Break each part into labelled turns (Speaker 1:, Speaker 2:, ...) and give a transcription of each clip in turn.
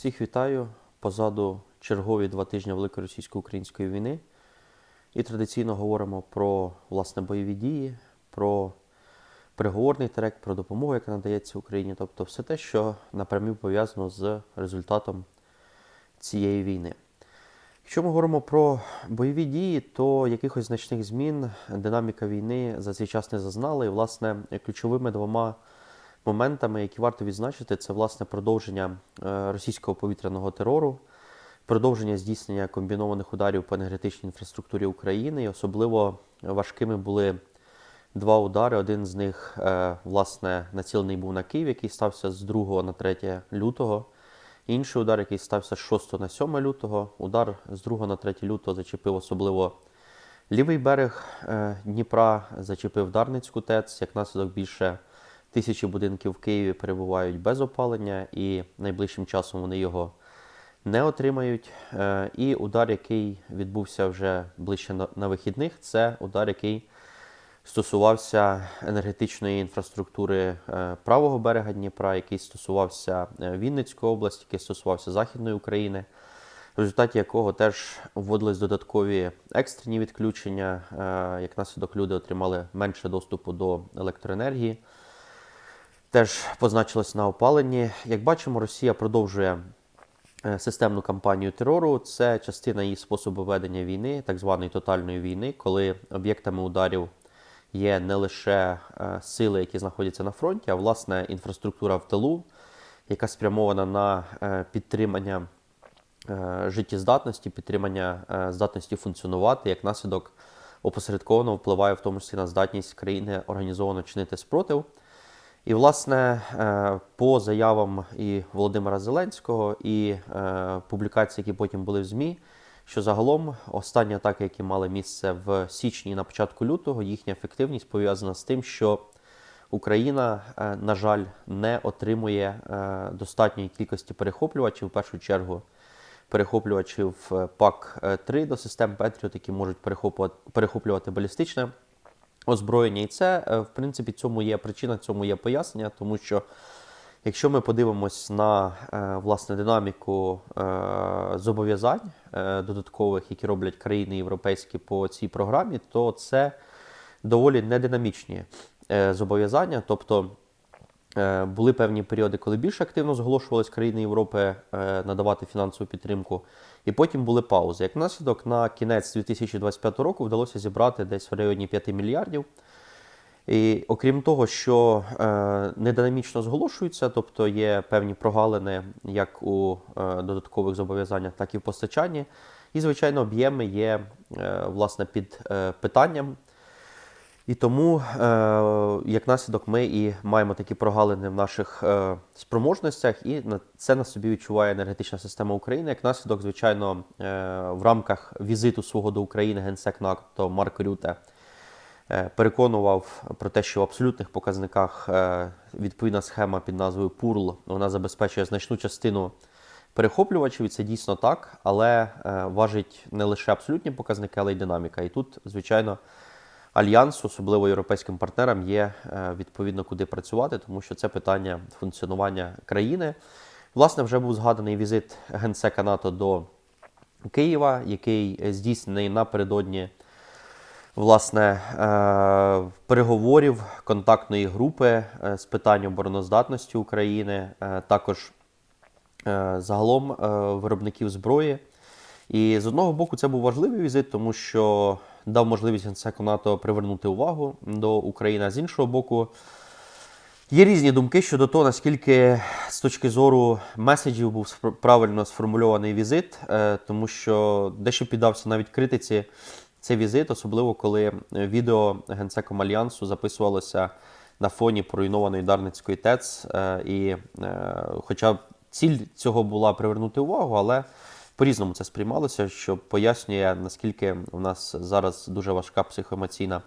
Speaker 1: Всіх вітаю. Позаду чергові два тижні Великої російсько-української війни. І традиційно говоримо про власне бойові дії, про переговорний трек, про допомогу, яка надається Україні, тобто все те, що напряму пов'язано з результатом цієї війни. Якщо ми говоримо про бойові дії, то якихось значних змін динаміка війни за цей час не зазнала. І, власне, ключовими двома моментами, які варто відзначити, це власне продовження е, російського повітряного терору, продовження здійснення комбінованих ударів по енергетичній інфраструктурі України. І особливо важкими були два удари. Один з них, е, власне, націлений був на Київ, який стався з 2 на 3 лютого. Інший удар, який стався з 6 на 7 лютого. Удар з 2 на 3 лютого зачепив особливо лівий берег е, Дніпра, зачепив Дарницьку ТЕЦ. Як наслідок більше тисячі будинків в Києві перебувають без опалення, і найближчим часом вони його не отримають. Е, І удар, який відбувся вже ближче на- вихідних, це удар, який стосувався енергетичної інфраструктури е, правого берега Дніпра, який стосувався е, Вінницької області, який стосувався Західної України, в результаті якого теж вводились додаткові екстрені відключення. Як наслідок люди отримали менше доступу до електроенергії. Теж позначилось на опаленні. Як бачимо, Росія продовжує е, системну кампанію терору. Це частина її способу ведення війни, так званої тотальної війни, коли об'єктами ударів є не лише е, сили, які знаходяться на фронті, а власне інфраструктура в тилу, яка спрямована на е, підтримання життєздатності, підтримання здатності функціонувати, як наслідок опосередковано впливає в тому числі на здатність країни організовано чинити спротив. І, власне, е, по заявам і Володимира Зеленського, і е, публікації, які потім були в ЗМІ, що загалом останні атаки, які мали місце в січні і на початку лютого, їхня ефективність пов'язана з тим, що Україна, е, на жаль, не отримує достатньої кількості перехоплювачів, в першу чергу перехоплювачів е, ПАК-3 до систем Петріот, які можуть перехоплювати балістичне озброєння. І це, е, в принципі, цьому є причина, цьому є пояснення, тому що якщо ми подивимось на е, власне динаміку е, зобов'язань додаткових, які роблять країни європейські по цій програмі, то це доволі нединамічні зобов'язання. Тобто Були певні періоди, коли більш активно зголошувались країни Європи е, надавати фінансову підтримку, і потім були паузи. Як наслідок, на кінець 2025 року вдалося зібрати десь в районі 5 мільярдів. І окрім того, що е, нединамічно зголошуються, тобто є певні прогалини як у е, додаткових зобов'язаннях, так і в постачанні. І, звичайно, об'єми є е, власне під е, питанням. І тому, е, як наслідок, ми і маємо такі прогалини в наших е, спроможностях, і це на собі відчуває енергетична система України. Як наслідок, звичайно, е, в рамках візиту свого до України генсек НАТО Марк Рюте переконував про те, що в абсолютних показниках відповідна схема під назвою PURL, вона забезпечує значну частину перехоплювачів, і це дійсно так, але важить не лише абсолютні показники, але й динаміка. І тут, звичайно, альянсу, особливо європейським партнерам, є е, відповідно куди працювати, тому що це питання функціонування країни. Власне, вже був згаданий візит генсека НАТО до Києва, який здійснений напередодні власне е, переговорів контактної групи е, з питань обороноздатності України, також загалом виробників зброї. І з одного боку, це був важливий візит, тому що дав можливість генсеку НАТО привернути увагу до України. А з іншого боку, є різні думки щодо того, наскільки з точки зору меседжів був правильно сформульований візит, е, тому що дещо піддався навіть критиці цей візит, особливо коли відео генсеком альянсу записувалося на фоні поруйнованої Дарницької ТЕЦ. е, І е, хоча ціль цього була привернути увагу, але по-різному це сприймалося, що пояснює, наскільки у нас зараз дуже важка психоемоційна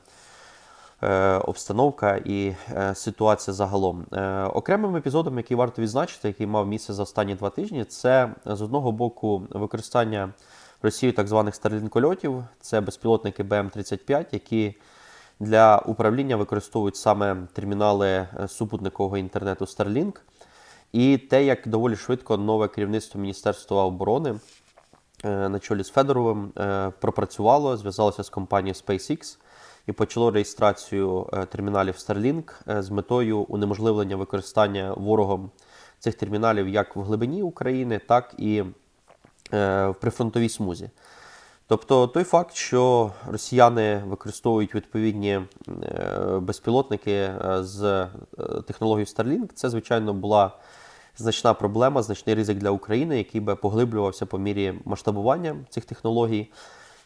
Speaker 1: е, обстановка і е, ситуація загалом. Е, окремим епізодом, який варто відзначити, який мав місце за останні два тижні, це з одного боку використання Росією так званих старлінкольотів, це безпілотники БМ-35, які для управління використовують саме термінали супутникового інтернету Starlink. і те, як доволі швидко нове керівництво Міністерства оборони на чолі з Федоровим е, пропрацювало, зв'язалося з компанією SpaceX і почало реєстрацію е, терміналів Starlink е, з метою унеможливлення використання ворогом цих терміналів як в глибині України, так і е, в прифронтовій смузі. Тобто той факт, що росіяни використовують відповідні е, безпілотники е, з е, технологією Starlink, це, звичайно, була значна проблема, значний ризик для України, який би поглиблювався по мірі масштабування цих технологій.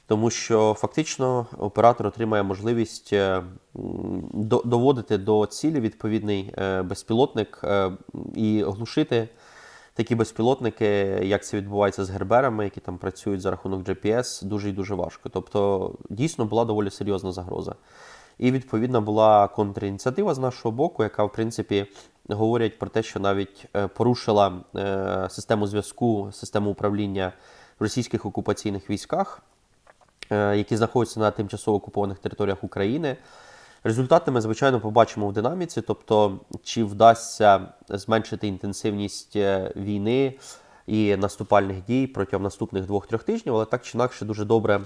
Speaker 1: Тому що фактично оператор отримає можливість е, доводити до цілі відповідний е, безпілотник е, і глушити такі безпілотники, як це відбувається з герберами, які там працюють за рахунок GPS, дуже і дуже важко. Тобто, дійсно була доволі серйозна загроза. І відповідно була контрініціатива з нашого боку, яка, в принципі, говорять про те, що навіть е, порушила е, систему зв'язку, систему управління в російських окупаційних військах, е, які знаходяться на тимчасово окупованих територіях України. Результати ми, звичайно, побачимо в динаміці, тобто, чи вдасться зменшити інтенсивність війни і наступальних дій протягом наступних двох-трьох тижнів, але так чи інакше дуже добре,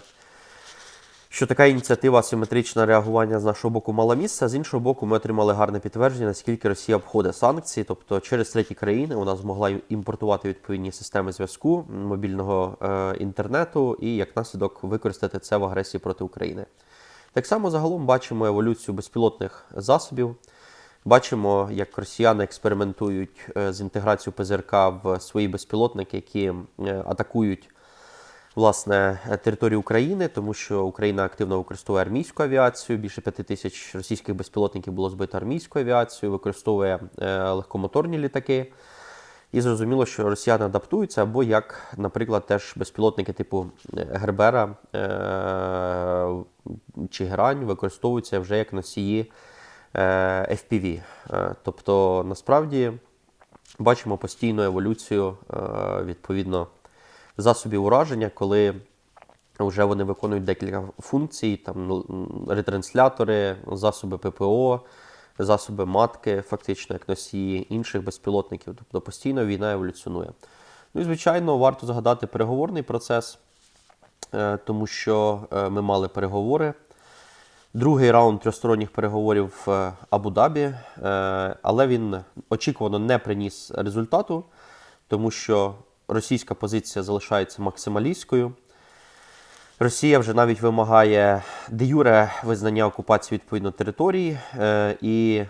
Speaker 1: що така ініціатива асиметричне реагування з нашого боку мала місце. З іншого боку, ми отримали гарне підтвердження, наскільки Росія обходить санкції, тобто через треті країни вона змогла імпортувати відповідні системи зв'язку, мобільного е, інтернету і як наслідок використати це в агресії проти України. Так само загалом бачимо еволюцію безпілотних засобів. Бачимо, як росіяни експериментують е, з інтеграцією ПЗРК в свої безпілотники, які е, атакують власне е, територію України, тому що Україна активно використовує армійську авіацію. Більше п'яти тисяч російських безпілотників було збито армійською авіацією, використовує е, легкомоторні літаки. І зрозуміло, що росіяни адаптуються, або як, наприклад, теж безпілотники типу е, Гербера чи Герань використовуються вже як носії FPV. Тобто, насправді бачимо постійну еволюцію відповідно засобів ураження, коли вже вони виконують декілька функцій, там ну, ретранслятори, засоби ППО, засоби матки, фактично, як носії інших безпілотників. Тобто постійно війна еволюціонує. Ну і звичайно, варто згадати переговорний процес, е, тому що е, ми мали переговори. Другий раунд трьохсторонніх переговорів в Абу-Дабі, е, але він очікувано не приніс результату, тому що російська позиція залишається максималістською. Росія вже навіть вимагає де юре визнання окупації відповідно території. Е, і е,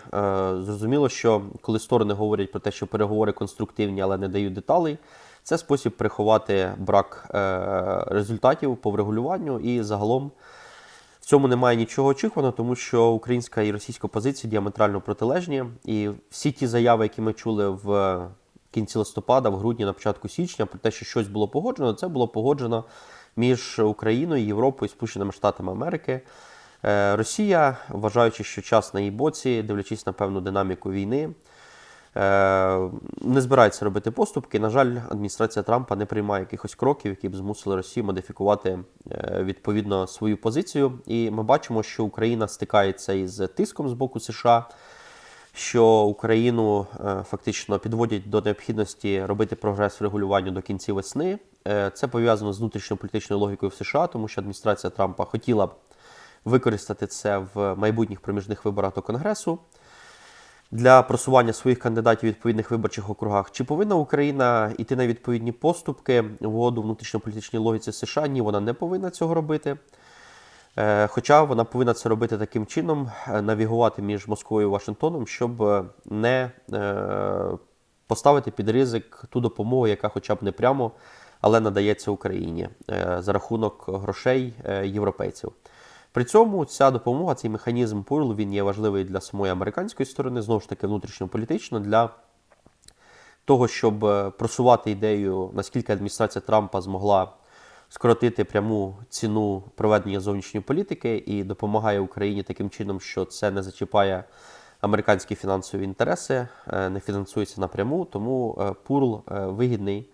Speaker 1: зрозуміло, що коли сторони говорять про те, що переговори конструктивні, але не дають деталей, це спосіб приховати брак е, результатів по врегулюванню. І загалом в цьому немає нічого очікуваного, тому що українська і російська позиції діаметрально протилежні. І всі ті заяви, які ми чули в кінці листопада, в грудні, на початку січня, про те, що щось було погоджено, це було погоджено між Україною, Європою Сполученими Штатами Америки. Е, Росія, вважаючи, що час на її боці, дивлячись на певну динаміку війни, е, не збирається робити поступки. На жаль, адміністрація Трампа не приймає якихось кроків, які б змусили Росію модифікувати е, відповідно свою позицію. І ми бачимо, що Україна стикається із тиском з боку США. Що Україну е, фактично підводять до необхідності робити прогрес в регулюванні до кінці весни. Е, Це пов'язано з внутрішньополітичною логікою в США, тому що адміністрація Трампа хотіла б використати це в майбутніх проміжних виборах до Конгресу для просування своїх кандидатів у відповідних виборчих округах. Чи повинна Україна йти на відповідні поступки в внутрішньополітичній логіці США? Ні, вона не повинна цього робити. Е, Хоча вона повинна це робити таким чином, е, навігувати між Москвою і Вашингтоном, щоб е, не поставити під ризик ту допомогу, яка хоча б не прямо, але надається Україні за рахунок грошей європейців. При цьому ця допомога, цей механізм пурл, він є важливий для самої американської сторони, знову ж таки внутрішньополітично, для того, щоб просувати ідею, наскільки адміністрація Трампа змогла скоротити пряму ціну проведення зовнішньої політики і допомагає Україні таким чином, що це не зачіпає американські фінансові інтереси, е, не фінансується напряму. Тому е, пурл е, вигідний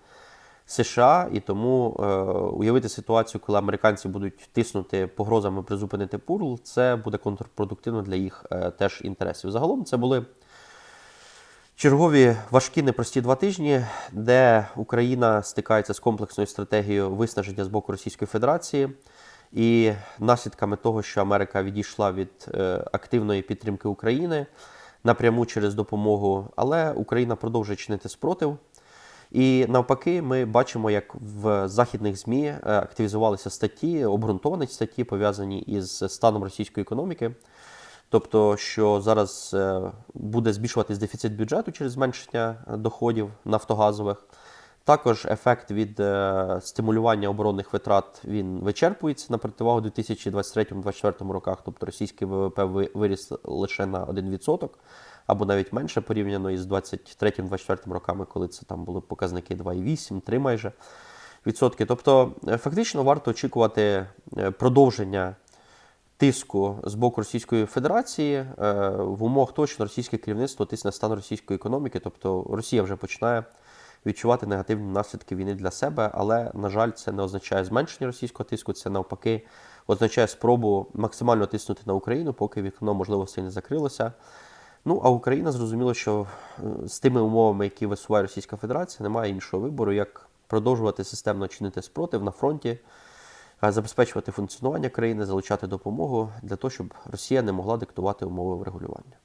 Speaker 1: США, і тому уявити ситуацію, коли американці будуть тиснути погрозами призупинити пурл, це буде контрпродуктивно для їх теж інтересів. Загалом це були Чергові важкі непрості два тижні, де Україна стикається з комплексною стратегією виснаження з боку Російської Федерації і наслідками того, що Америка відійшла від е, активної підтримки України напряму через допомогу, але Україна продовжує чинити спротив. І навпаки, ми бачимо, як в західних ЗМІ е, активізувалися статті, обґрунтовані статті, пов'язані із станом російської економіки. Тобто, що зараз е, буде збільшуватись дефіцит бюджету через зменшення доходів нафтогазових. Також ефект від е, стимулювання оборонних витрат він вичерпується на противагу 2023-2024 роках. Тобто російський ВВП виріс лише на 1% або навіть менше порівняно із 23-24 роками, коли це там були показники 2,8, 3 майже відсотки. Тобто, е, фактично варто очікувати е, продовження тиску з боку Російської Федерації е, в умовах того, що російське керівництво тисне стан російської економіки. Тобто Росія вже починає відчувати негативні наслідки війни для себе, але на жаль, це не означає зменшення російського тиску. Це навпаки означає спробу максимально тиснути на Україну, поки вікно можливостей не закрилося. Ну а Україна зрозуміло, що е, з тими умовами, які висуває Російська Федерація, немає іншого вибору, як продовжувати системно чинити спротив на фронті, забезпечувати функціонування країни, залучати допомогу для того, щоб Росія не могла диктувати умови врегулювання.